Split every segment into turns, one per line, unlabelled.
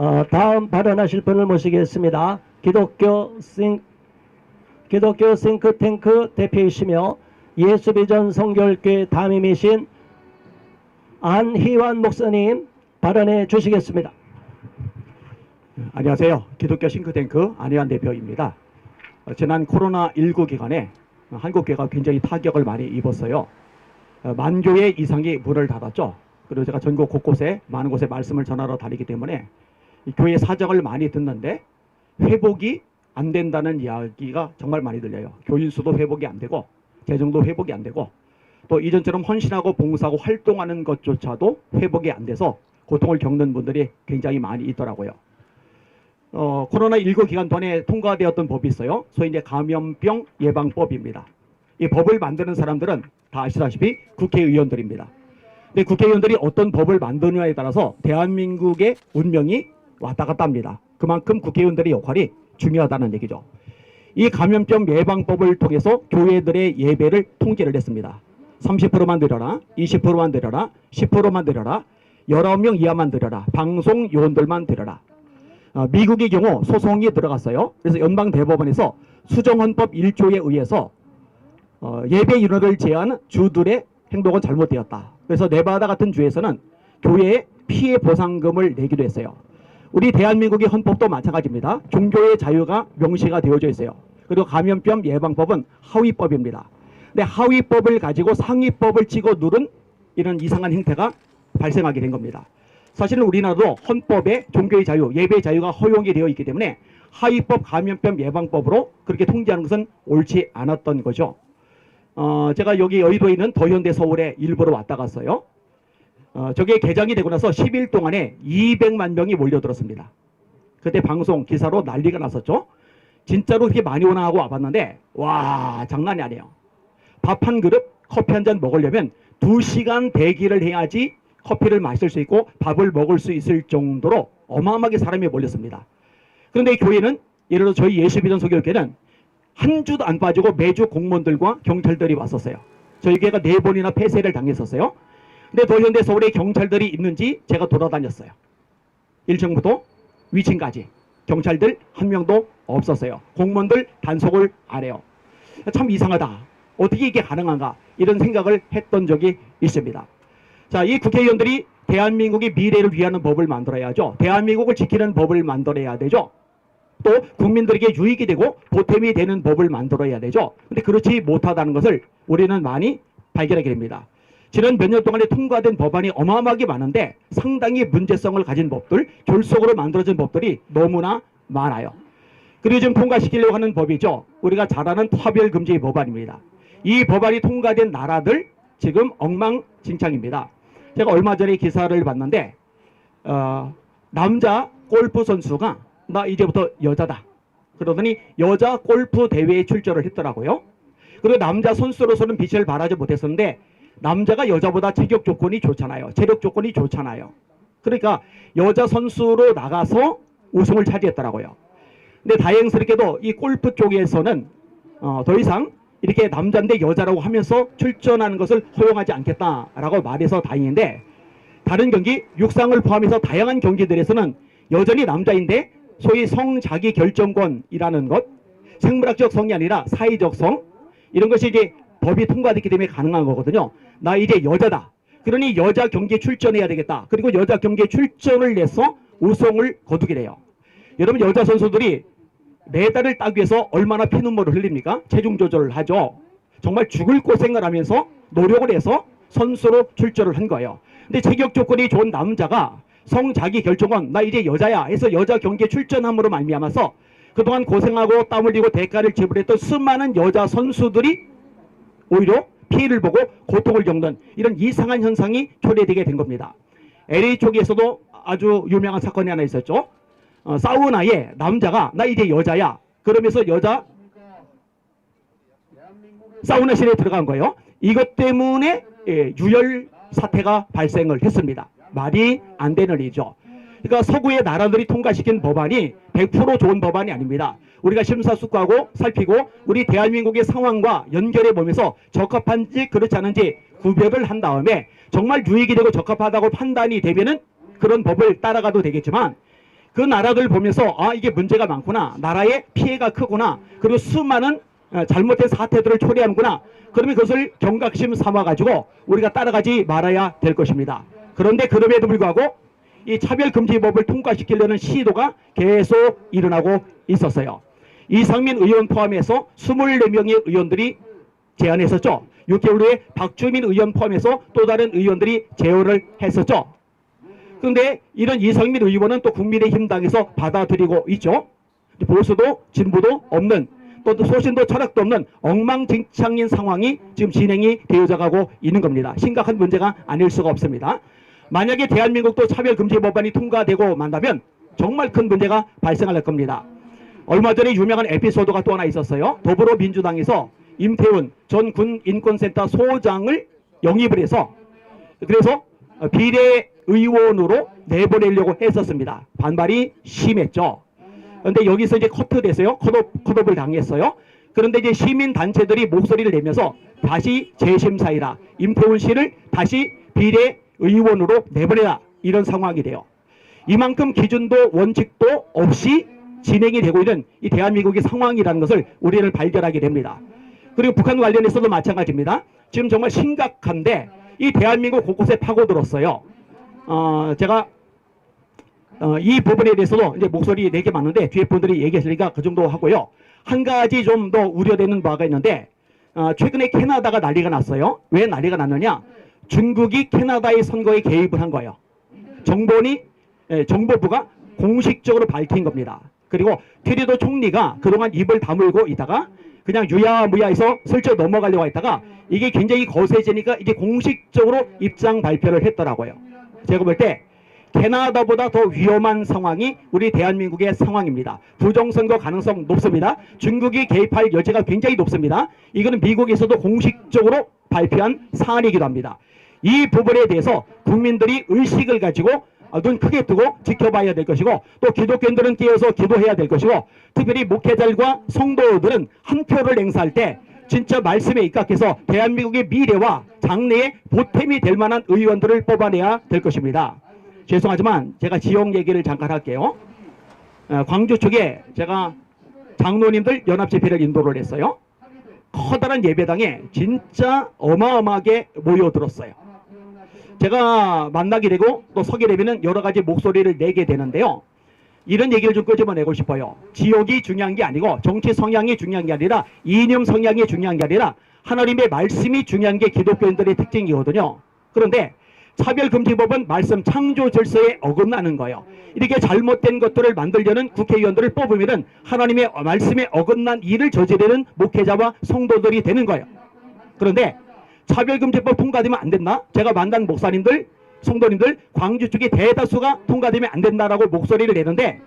어, 다음 발언하실 분을 모시겠습니다. 기독교 싱 기독교 싱크탱크 대표이시며 예수비전 성결교회 담임이신 안희환 목사님 발언해 주시겠습니다.
안녕하세요. 기독교 싱크탱크 안혜환 대표입니다. 어, 지난 코로나19 기간에 한국교회가 굉장히 타격을 많이 입었어요. 어, 만 교회 이상이 문을 닫았죠. 그리고 제가 전국 곳곳에 많은 곳에 말씀을 전하러 다니기 때문에 이 교회 사정을 많이 듣는데 회복이 안 된다는 이야기가 정말 많이 들려요. 교인 수도 회복이 안 되고 재정도 회복이 안 되고 또 이전처럼 헌신하고 봉사하고 활동하는 것조차도 회복이 안 돼서 고통을 겪는 분들이 굉장히 많이 있더라고요. 어, 코로나19 기간 동안에 통과되었던 법이 있어요. 소위 이제 감염병 예방법입니다. 이 법을 만드는 사람들은 다 아시다시피 국회의원들입니다. 근데 국회의원들이 어떤 법을 만드느냐에 따라서 대한민국의 운명이 왔다 갔다 합니다. 그만큼 국회의원들의 역할이 중요하다는 얘기죠. 이 감염병 예방법을 통해서 교회들의 예배를 통제를 했습니다. 30%만 드려라, 20%만 드려라, 10%만 드려라, 19명 이하만 드려라, 방송 요원들만 드려라. 어, 미국의 경우 소송이 들어갔어요. 그래서 연방 대법원에서 수정헌법 1조에 의해서 어, 예배 인원을 제한 주들의 행동은 잘못되었다. 그래서 네바다 같은 주에서는 교회에 피해 보상금을 내기도 했어요. 우리 대한민국의 헌법도 마찬가지입니다. 종교의 자유가 명시가 되어져 있어요. 그리고 감염병 예방법은 하위법입니다. 근데 하위법을 가지고 상위법을 찍어 누른 이런 이상한 행태가 발생하게 된 겁니다. 사실은 우리나라도 헌법에 종교의 자유, 예배의 자유가 허용이 되어 있기 때문에 하위법 감염병 예방법으로 그렇게 통제하는 것은 옳지 않았던 거죠. 어, 제가 여기 여의도에 있는 더현대 서울에 일부러 왔다 갔어요. 어, 저게 개장이 되고 나서 10일 동안에 200만 명이 몰려들었습니다. 그때 방송 기사로 난리가 났었죠. 진짜로 그렇게 많이 오나 하고 와봤는데 와 장난이 아니에요. 밥 한 그릇, 커피 한 잔 먹으려면 2시간 대기를 해야지 커피를 마실 수 있고 밥을 먹을 수 있을 정도로 어마어마하게 사람이 몰렸습니다. 그런데 교회는 예를 들어 저희 예수비전 소교육회는 한 주도 안 빠지고 매주 공무원들과 경찰들이 왔었어요. 저희 교회가 네 번이나 폐쇄를 당했었어요. 근데 더현대 서울에 경찰들이 있는지 제가 돌아다녔어요. 1층부터 위층까지 경찰들 한 명도 없었어요. 공무원들 단속을 안 해요. 참 이상하다. 어떻게 이게 가능한가? 이런 생각을 했던 적이 있습니다. 자, 이 국회의원들이 대한민국의 미래를 위하는 법을 만들어야죠. 대한민국을 지키는 법을 만들어야 되죠. 또 국민들에게 유익이 되고 보탬이 되는 법을 만들어야 되죠. 근데 그렇지 못하다는 것을 우리는 많이 발견하게 됩니다. 지난 몇 년 동안에 통과된 법안이 어마어마하게 많은데 상당히 문제성을 가진 법들, 결속으로 만들어진 법들이 너무나 많아요. 그리고 지금 통과시키려고 하는 법이죠. 우리가 잘 아는 차별금지 법안입니다. 이 법안이 통과된 나라들 지금 엉망진창입니다. 제가 얼마 전에 기사를 봤는데 어, 남자 골프 선수가 나 이제부터 여자다. 그러더니 여자 골프 대회에 출전을 했더라고요. 그리고 남자 선수로서는 빛을 발하지 못했었는데 남자가 여자보다 체격 조건이 좋잖아요. 체력 조건이 좋잖아요. 그러니까 여자 선수로 나가서 우승을 차지했더라고요. 근데 다행스럽게도 이 골프 쪽에서는 어, 더 이상 이렇게 남자인데 여자라고 하면서 출전하는 것을 허용하지 않겠다라고 말해서 다행인데 다른 경기 육상을 포함해서 다양한 경기들에서는 여전히 남자인데 소위 성자기 결정권이라는 것 생물학적 성이 아니라 사회적 성 이런 것이 이제 법이 통과됐기 때문에 가능한 거거든요. 나 이제 여자다. 그러니 여자 경기에 출전해야 되겠다. 그리고 여자 경기에 출전을 내서 우승을 거두게 돼요. 여러분 여자 선수들이 메달을 따기 위해서 얼마나 피눈물을 흘립니까? 체중 조절을 하죠. 정말 죽을 고생을 하면서 노력을 해서 선수로 출전을 한 거예요. 근데 체격 조건이 좋은 남자가 성자기 결정은 나 이제 여자야 해서 여자 경기에 출전함으로 말미암아서 그동안 고생하고 땀 흘리고 대가를 지불했던 수많은 여자 선수들이 오히려 피해를 보고 고통을 겪는 이런 이상한 현상이 초래되게 된 겁니다. LA 쪽에서도 아주 유명한 사건이 하나 있었죠. 어, 사우나에 남자가 나 이제 여자야 그러면서 여자 사우나실에 들어간 거예요. 이것 때문에 예, 유혈 사태가 발생을 했습니다. 말이 안 되는 일이죠. 그러니까 서구의 나라들이 통과시킨 법안이 100% 좋은 법안이 아닙니다. 우리가 심사숙고하고 살피고 우리 대한민국의 상황과 연결해 보면서 적합한지 그렇지 않은지 구별을 한 다음에 정말 유익이 되고 적합하다고 판단이 되면은 그런 법을 따라가도 되겠지만 그 나라들 보면서 아 이게 문제가 많구나. 나라의 피해가 크구나. 그리고 수많은 어, 잘못된 사태들을 초래하는구나. 그러면 그것을 경각심 삼아 가지고 우리가 따라가지 말아야 될 것입니다. 그런데 그럼에도 불구하고 이 차별금지법을 통과시키려는 시도가 계속 일어나고 있었어요 이상민 의원 포함해서 24명의 의원들이 제안했었죠 6개월 후에 박주민 의원 포함해서 또 다른 의원들이 제언을 했었죠 그런데 이런 이상민 의원은 또 국민의힘 당에서 받아들이고 있죠. 보수도 진보도 없는 또 소신도 철학도 없는 엉망진창인 상황이 지금 진행이 되어져 가고 있는 겁니다. 심각한 문제가 아닐 수가 없습니다. 만약에 대한민국도 차별금지 법안이 통과되고 만다면 정말 큰 문제가 발생할 겁니다. 얼마 전에 유명한 에피소드가 또 하나 있었어요. 더불어민주당에서 임태훈 전 군 인권센터 소장을 영입을 해서 그래서 비례 의원으로 내보내려고 했었습니다. 반발이 심했죠. 그런데 여기서 이제 커트됐어요. 컷업, 컷업을 당했어요. 그런데 이제 시민 단체들이 목소리를 내면서 다시 재심사이라 임태훈 씨를 다시 비례 의원으로 내보내라 이런 상황이 돼요. 이만큼 기준도 원칙도 없이 진행이 되고 있는 이 대한민국의 상황이라는 것을 우리는 발견하게 됩니다. 그리고 북한 관련해서도 마찬가지입니다. 지금 정말 심각한데 이 대한민국 곳곳에 파고들었어요. 어, 제가 어, 이 부분에 대해서도 이제 목소리 내게 많은데 뒤에 분들이 얘기했으니까 그 정도 하고요. 한 가지 좀 더 우려되는 바가 있는데 어, 최근에 캐나다가 난리가 났어요. 왜 난리가 났느냐? 중국이 캐나다의 선거에 개입을 한 거예요. 정보원이 예, 정보부가 공식적으로 밝힌 겁니다. 그리고 트리도 총리가 그동안 입을 다물고 있다가 그냥 유야무야해서 슬쩍 넘어가려고 했다가 이게 굉장히 거세지니까 이게 공식적으로 입장 발표를 했더라고요. 제가 볼 때 캐나다보다 더 위험한 상황이 우리 대한민국의 상황입니다. 부정선거 가능성 높습니다. 중국이 개입할 여지가 굉장히 높습니다. 이거는 미국에서도 공식적으로 발표한 사안이기도 합니다. 이 부분에 대해서 국민들이 의식을 가지고 아, 눈 크게 뜨고 지켜봐야 될 것이고 또 기독교인들은 깨어서 기도해야 될 것이고 특별히 목회자들과 성도들은 한 표를 행사할 때 진짜 말씀에 입각해서 대한민국의 미래와 장래에 보탬이 될 만한 의원들을 뽑아내야 될 것입니다. 죄송하지만 제가 지역 얘기를 잠깐 할게요. 어, 광주 쪽에 제가 장로님들 연합 집회를 인도를 했어요. 커다란 예배당에 진짜 어마어마하게 모여들었어요. 제가 만나게 되고 또 서게 되면 여러 가지 목소리를 내게 되는데요. 이런 얘기를 좀 끄집어내고 싶어요. 지역이 중요한 게 아니고 정치 성향이 중요한 게 아니라 이념 성향이 중요한 게 아니라 하나님의 말씀이 중요한 게 기독교인들의 특징이거든요. 그런데 차별금지법은 말씀 창조 질서에 어긋나는 거예요. 이렇게 잘못된 것들을 만들려는 국회의원들을 뽑으면 하나님의 말씀에 어긋난 일을 저지르는 목회자와 성도들이 되는 거예요. 그런데 차별금지법 통과되면 안 된다? 제가 만난 목사님들, 성도님들 광주 쪽에 대다수가 통과되면 안 된다라고 목소리를 내는데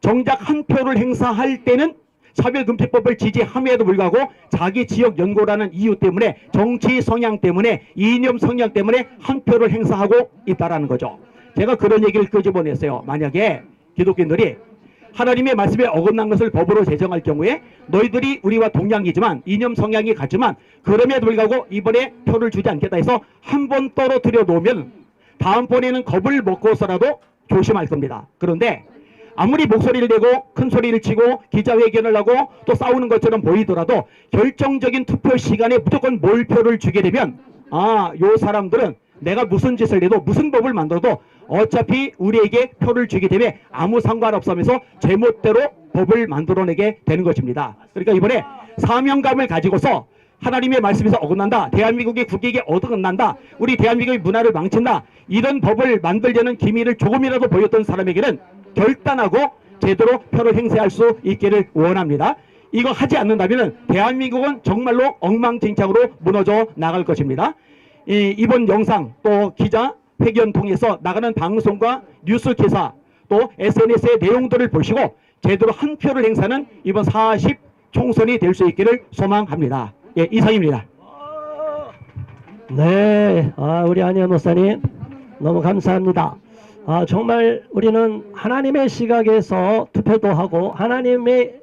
정작 한 표를 행사할 때는 차별금지법을 지지함에도 불구하고 자기 지역 연고라는 이유 때문에 정치 성향 때문에 이념 성향 때문에 한 표를 행사하고 있다라는 거죠. 제가 그런 얘기를 끄집어냈어요. 만약에 기독교인들이 하나님의 말씀에 어긋난 것을 법으로 제정할 경우에 너희들이 우리와 동양이지만 이념 성향이 같지만 그럼에도 불구하고 이번에 표를 주지 않겠다 해서 한 번 떨어뜨려 놓으면 다음번에는 겁을 먹고서라도 조심할 겁니다. 그런데 아무리 목소리를 내고 큰 소리를 치고 기자회견을 하고 또 싸우는 것처럼 보이더라도 결정적인 투표 시간에 무조건 몰표를 주게 되면 아, 요 사람들은 내가 무슨 짓을 해도 무슨 법을 만들어도 어차피 우리에게 표를 주게 되면 아무 상관없으면서 제멋대로 법을 만들어내게 되는 것입니다. 그러니까 이번에 사명감을 가지고서 하나님의 말씀에서 어긋난다. 대한민국의 국익에 어긋난다. 우리 대한민국의 문화를 망친다. 이런 법을 만들려는 기미를 조금이라도 보였던 사람에게는 결단하고 제대로 표를 행사할 수 있기를 원합니다. 이거 하지 않는다면 대한민국은 정말로 엉망진창으로 무너져 나갈 것입니다. 이, 이번 영상 또 기자 회견 통해서 나가는 방송과 뉴스 기사 또 SNS의 내용들을 보시고 제대로 한 표를 행사는 이번 40 총선이 될 수 있기를 소망합니다. 예, 이상입니다.
네, 아, 우리 안현 목사님 너무 감사합니다. 아, 정말 우리는 하나님의 시각에서 투표도 하고 하나님의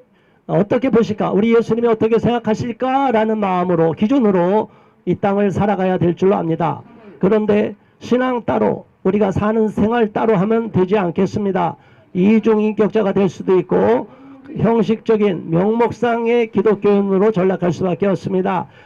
어떻게 보실까, 우리 예수님이 어떻게 생각하실까라는 마음으로 기준으로 이 땅을 살아가야 될 줄로 압니다. 그런데 신앙 따로 우리가 사는 생활 따로 하면 되지 않겠습니다. 이중 인격자가 될 수도 있고 형식적인 명목상의 기독교인으로 전락할 수밖에 없습니다.